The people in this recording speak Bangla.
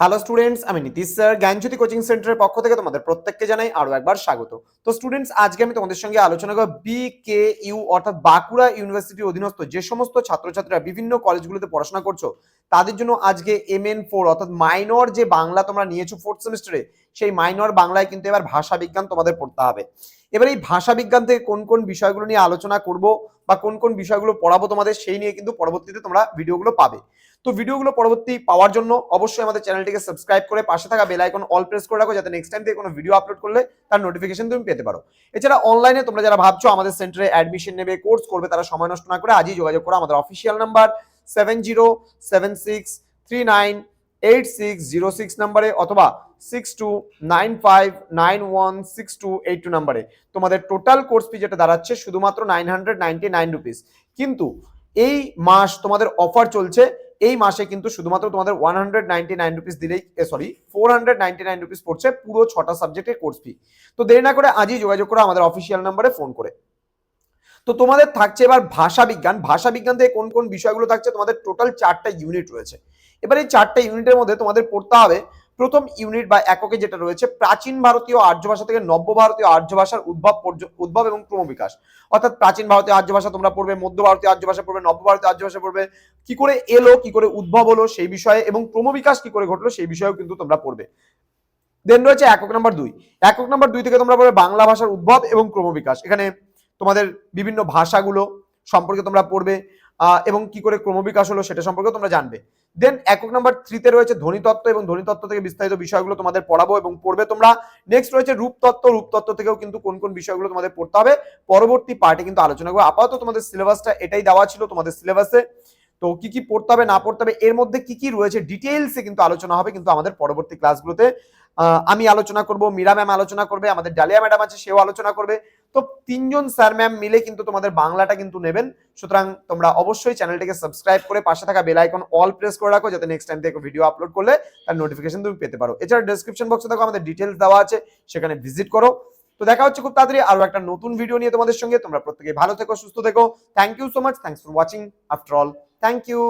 হ্যালো স্টুডেন্টস আমি নীতিশ স্যার। জ্ঞানজ্যোতি কোচিং সেন্টারের পক্ষ থেকে তোমাদের প্রত্যেককে জানাই আরও একবার স্বাগত। তো স্টুডেন্টস আজকে আমি তোমাদের সঙ্গে আলোচনা করব বি কে ইউ অর্থাৎ বাঁকুড়া ইউনিভার্সিটির অধীনস্থ যে সমস্ত ছাত্রছাত্রীরা বিভিন্ন কলেজগুলোতে পড়াশোনা করছ তাদের জন্য আজকে এম এন ফোর অর্থাৎ মাইনর যে বাংলা তোমরা নিয়েছো ফোর্থ সেমিস্টারে সেই মাইনর বাংলায় কিন্তু এবার ভাষা বিজ্ঞান তোমাদের পড়তে হবে। এবার এই ভাষা বিজ্ঞান থেকে কোন কোন বিষয়গুলো নিয়ে আলোচনা করব বা কোন কোন বিষয়গুলো পড়াবো তোমাদের, সেই নিয়ে কিন্তু পরবর্তীতে তোমরা ভিডিওগুলো পাবে। তো ভিডিওগুলো পরবর্তী পাওয়ার জন্য অবশ্যই আমাদের চ্যানেলটিকে সাবস্ক্রাইব করে পাশে থাকা বেল আইকন অল প্রেস করে রাখো, যাতে নেক্সট টাইম থেকে কোনো ভিডিও আপলোড করলে তার নোটিফিকেশন তুমি পেতে পারো। এছাড়া অনলাইনে তোমরা যারা ভাবছ আমাদের সেন্টারে অ্যাডমিশন নেবে কোর্স করবে, তারা সময় নষ্ট না করে আজই যোগাযোগ করো, আমাদের official number seven zero seven six three nine eight six zero six নাম্বারে অথবা six two nine five nine one six two eight two নাম্বারে তোমাদের টোটাল কোর্স ফি যেটা দাঁড়াচ্ছে শুধুমাত্র nine hundred ninety nine rupees কিন্তু এই মাস তোমাদের অফার চলছে, এই মাসে কিন্তু শুধুমাত্র তোমাদের one hundred ninety nine rupees দিলেই sorry four hundred ninety nine rupees পড়ছে পুরো ছটা সাবজেক্টের কোর্স ফি তো দেরি না করে আজই যোগাযোগ করো আমাদের অফিসিয়াল নাম্বারে ফোন করে। তো তোমাদের থাকছে এবার ভাষা বিজ্ঞান। ভাষা বিজ্ঞান থেকে কোন কোন বিষয়গুলো থাকছে? তোমাদের টোটাল চারটা ইউনিট রয়েছে। এবার এই চারটা ইউনিটের মধ্যে তোমাদের পড়তে হবে প্রথম ইউনিট বা এককে যেটা রয়েছে, প্রাচীন ভারতীয় আর্য ভাষা থেকে নব্য ভারতীয় আর্য ভাষার উদ্ভব উদ্ভব এবং ক্রমবিকাশ অর্থাৎ প্রাচীন ভারতীয় আর্য ভাষা তোমরা পড়বে, মধ্য ভারতীয় আর্য ভাষা পড়বে, নব্য ভারতীয় আর্য ভাষা পড়বে। কি করে এলো, কি করে উদ্ভব হলো সেই বিষয়ে এবং ক্রমবিকাশ কি করে ঘটলো সেই বিষয়েও কিন্তু তোমরা পড়বে। দেন রয়েছে একক নম্বর দুই। একক নম্বর দুই থেকে তোমরা পড়বে বাংলা ভাষার উদ্ভব এবং ক্রমবিকাশ এখানে তোমাদের বিভিন্ন ভাষাগুলো সম্পর্কে তোমরা পড়বে এবং কি করে ক্রমবিকাশ হলো সেটা সম্পর্কে তোমরা জানবে। দেন একক নাম্বার থ্রিতে রয়েছে ধ্বনিতত্ত্ব, এবং ধ্বনিতত্ত্ব থেকে বিস্তারিত বিষয়গুলো তোমাদের পড়াবো এবং পড়বে তোমরা। নেক্সট রয়েছে রূপতত্ত্ব রূপতত্ত্ব থেকেও কিন্তু কোন কোন বিষয়গুলো তোমাদের পড়তে হবে। পরবর্তী পার্টে কিন্তু আলোচনা করব। আপাতত তোমাদের সিলেবাসটা এটাই দেওয়া ছিল তোমাদের সিলেবাসে। তো কি কি পড়তে হবে, না পড়তে হবে, এর মধ্যে কি কি রয়েছে ডিটেইলসে কিন্তু আলোচনা হবে কিন্তু আমাদের পরবর্তী ক্লাসগুলোতে আমি আলোচনা করব, মীরা ম্যাম আলোচনা করবে, আমাদের ডালিয়া ম্যাডাম আছে, সেও আলোচনা করবে। তো তিনজন স্যার ম্যাম মিলে কিন্তু তোমাদের বাংলাটা কিন্তু নেবেন। সুতরাং তোমরা অবশ্যই চ্যানেলটিকে সাবস্ক্রাইব করে পাশে থাকা বেল আইকন অল প্রেস করে রাখো, যাতে নেক্সট টাইম থেকে ভিডিও আপলোড করলে তার নোটিফিকেশন তুমি পেতে পারো। এছাড়া ডেসক্রিপশন বক্সে দেখো আমাদের ডিটেলস দেওয়া আছে, সেখানে ভিজিট করো। তো দেখা হচ্ছে খুব তাড়াতাড়ি আরও একটা নতুন ভিডিও নিয়ে তোমাদের সঙ্গে। তোমরা প্রত্যেকে ভালো থেকো, সুস্থ থেকো। Thank you so much thanks for watching after all thank you